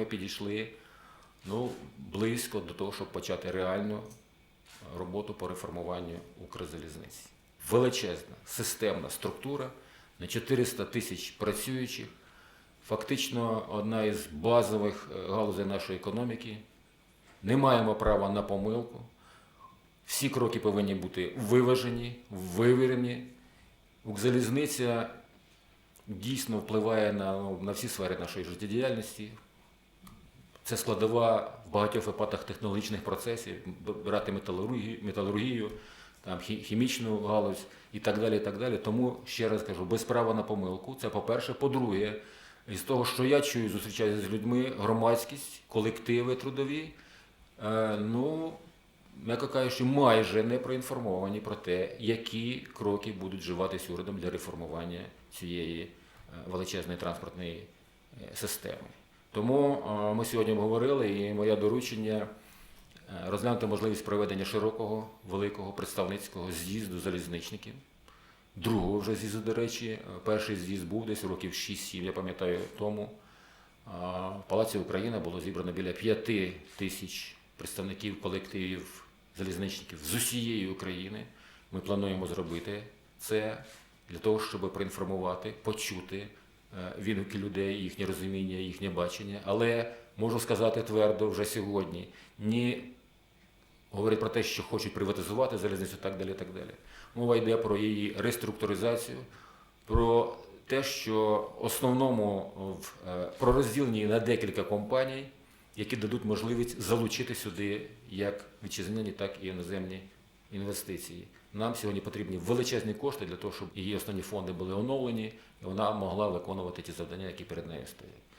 ми підійшли ну, близько до того, щоб почати реальну роботу по реформуванню Укрзалізниці. Величезна системна структура на 400 тисяч працюючих, фактично одна із базових е, галузей нашої економіки. Не маємо права на помилку. Всі кроки повинні бути виважені, вивірені. Укрзалізниця дійсно впливає на, ну, на всі сфери нашої життєдіяльності. Це складова в багатьох випадках технологічних процесів, брати металургію, металургію там, хімічну галузь і так далі. і так далі. Тому ще раз кажу, без права на помилку. Це по-перше. По-друге, із того, що я чую, зустрічаюся з людьми, громадськість, колективи трудові, е, ну, м'яко кажучи, майже не проінформовані про те, які кроки будуть вживатись урядом для реформування цієї е, величезної транспортної е, системи. Тому е, ми сьогодні обговорили, і моє доручення е, розглянути можливість проведення широкого, великого представницького з'їзду залізничників. Другого вже з'їзду, до речі, Е, перший з'їзд був десь років 6-7, я пам'ятаю тому. В Палаці Україна було зібрано біля 5 тисяч представників колективів залізничників з усієї України. Ми плануємо зробити це для того, щоб проінформувати, почути відгуки людей, їхнє розуміння, їхнє бачення. Але можу сказати твердо вже сьогодні: ні говорять про те, що хочуть приватизувати залізницю, так далі. так далі. Мова йде про її реструктуризацію, про те, що основному в е, про розділені на декілька компаній, які дадуть можливість залучити сюди як вітчизняні, так і іноземні інвестиції. Нам сьогодні потрібні величезні кошти для того, щоб її основні фонди були оновлені, і вона могла виконувати ті завдання, які перед нею стоять.